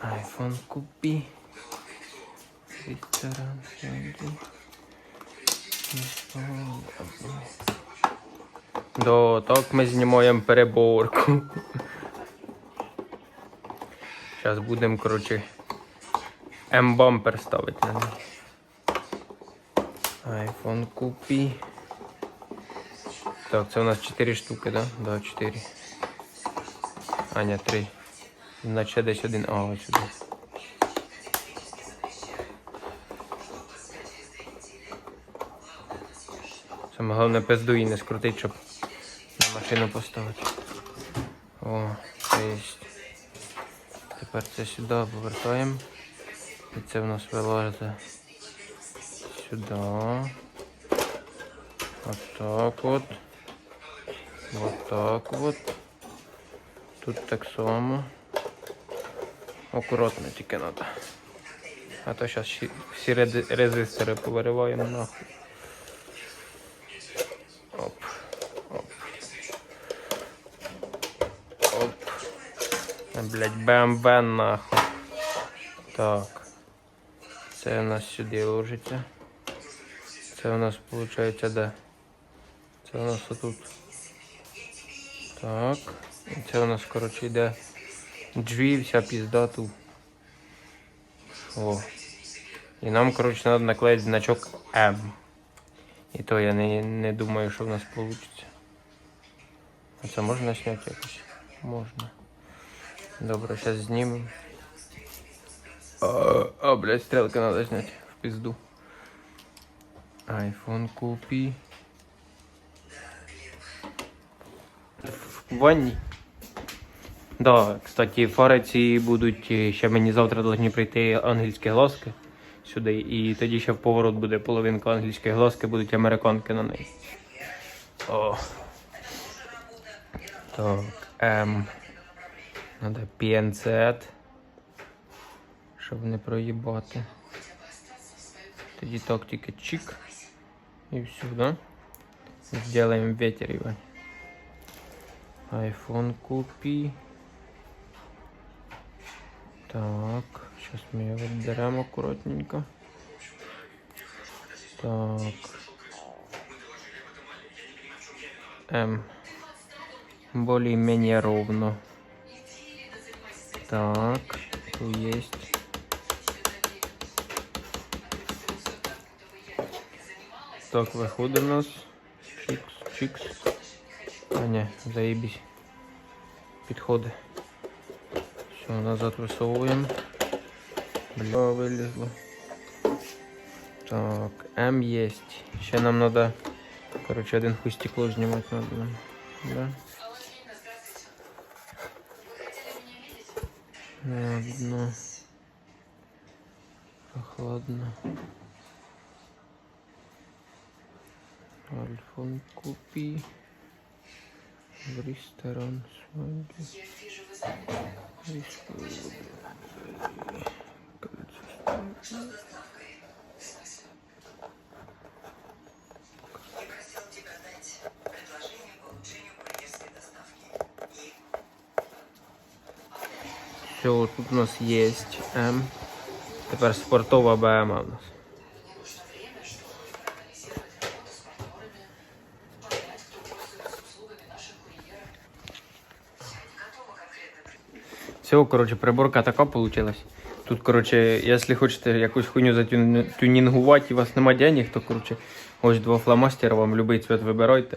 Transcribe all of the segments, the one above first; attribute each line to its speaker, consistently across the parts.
Speaker 1: iPhone купи. Ресторан. Да, так ми знімаємо переборку. Зараз будемо, коротше, М-бампер ставити на неї. iPhone купи. Так, це у нас 4 штуки, да? Да, 4. А, ні, 3. Значить десь один. Ось сюди. Саме головне пизду її не скрутить, щоб на машину поставити. О, це. Тепер це сюди повертаємо. І це в нас вилазить сюди. Отак от. Отак от. Тут так само. Акуратно тільки треба. А то зараз всі резистори повириваємо нахуй. Оп. Оп. Оп. Блять, БМВ нахуй. Так. Це у нас сюди ложиться. Це у нас виходить де? Це у нас отут. Так. І це у нас, коротше, йде джві, вся пізда тут. О. І нам, коротше, треба наклеїти значок М. І то я не, не думаю, що в нас вийде. А це можна зняти якось? Можна. Добре, зараз знімемо. А, а, блядь, стрелки треба зняти в пизду. Айфон купи. В ванні. Да, кстати, фари ці будуть е, ще мені завтра повинні прийти ангельські глазки сюди. І тоді ще в поворот буде половинка ангельської глазки, будуть американки на неї. О. Так, М. Надо пінцет. Щоб не проїбати. Тоді так тільки чик. І все, да? Сделаем ветер, Иван. Айфон купи. Так, сейчас мы его отберем аккуратненько. Так. М. Более-менее ровно. Так, тут есть. Так, виходить у нас. Чикс, чикс. А ні, заебись. Підходи. Все, назад висовуємо. Бля, вилізло. Так, М есть. Ще нам надо, короче, один хуй стекло знімати надо нам. Да? Ладно. Прохладно. Альфон купи. В ресторан свадьбы. Все, тут у нас есть М. Тепер спортова БМ у нас. Все, короче, приборка така получилась. Тут, короче, якщо хочете якусь хуйню затюнінгувати і у вас нема денег, то короче, ось два фломастера, вам будь-який цвет вибирайте.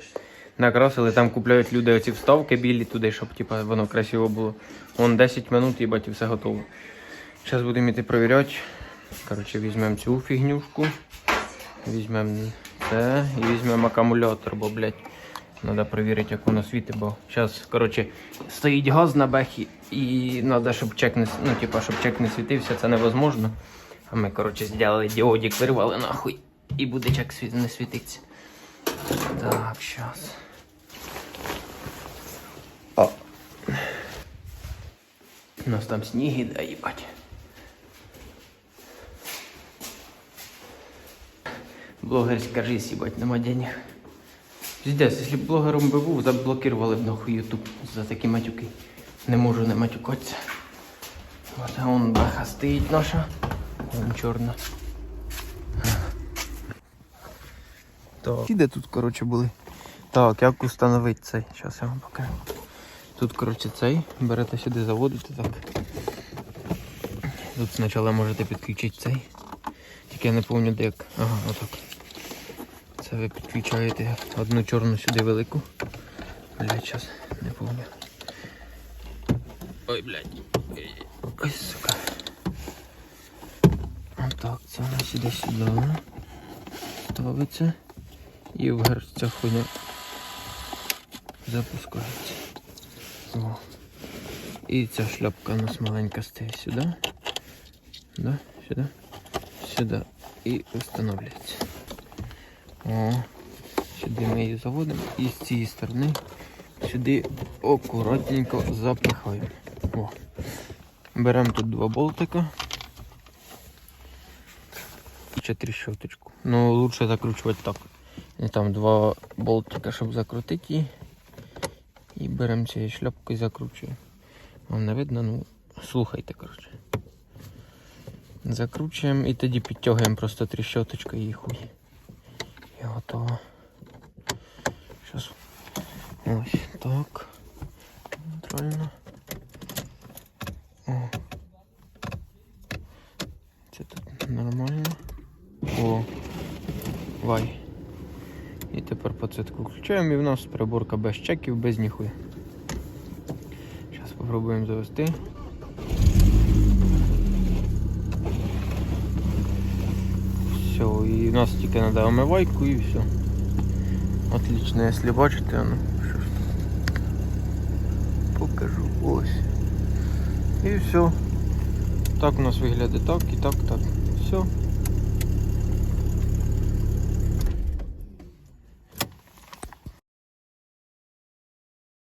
Speaker 1: Накрасили, там купляють люди оці вставки білі туди, щоб типа, воно красиво було. Вон 10 минут, їбать, і все готово. Зараз будемо йти перевіряти. Короче, візьмемо цю фігнюшку. Візьмемо це і візьмемо акумулятор, бо, блядь, треба перевірити, як воно світить, бо зараз, короче, стоїть газ на бехі і треба, щоб чек не, ну, типа, щоб чек не світився, це невозможно. А ми, короче, зробили діодик, вирвали нахуй, і буде чек світ- не світитися. Так, зараз. О. У нас там сніг іде, їбать. Блогерська жизнь, їбать, нема денег. Пиздец, якщо б блогером би був, заблокували б нахуй ютуб за такі матюки. Не можу не матюкатися. Ось вон баха стоїть наша. Вон чорна. Так. Ті, де тут, коротше, були. Так, як установити цей? Зараз я вам покажу. Тут, коротше, цей. Берете сюди, заводите так. Тут спочатку можете підключити цей. Тільки я не пам'ятаю де як. Ага, отак. Це ви підключаєте одну чорну сюди велику. Блять, зараз не пам'ятаю. Ой, блядь. Ой, сука. Отак, це у нас іде сюди. Ставиться. І вверх ця хуйня запускається. О. І ця шляпка у нас маленька стає сюди. Да, сюди. Сюди. І встановлюється. О. Сюди ми її заводимо і з цієї сторони сюди акуратненько запихаємо. Беремо тут два болтика. Ще тріщоточку. Ну, лучше закручувати так. І там два болтика, щоб закрутити її. І беремо цією шляпкою і закручуємо. Вам не видно, ну слухайте, коротше. Закручуємо і тоді підтягуємо просто тріщоточкою і хуй. Готово. Зараз. Ось так. Правильно. О. Це тут нормально. О. Вай. І тепер подсвітку включаємо і в нас приборка без чеків, без ніхуя. Зараз спробуємо завести. Все, і в нас тільки треба омивайку і все. Отлично, якщо бачите, ну що ж. Покажу. Ось. І все. Так у нас виглядає так і так, так. Все.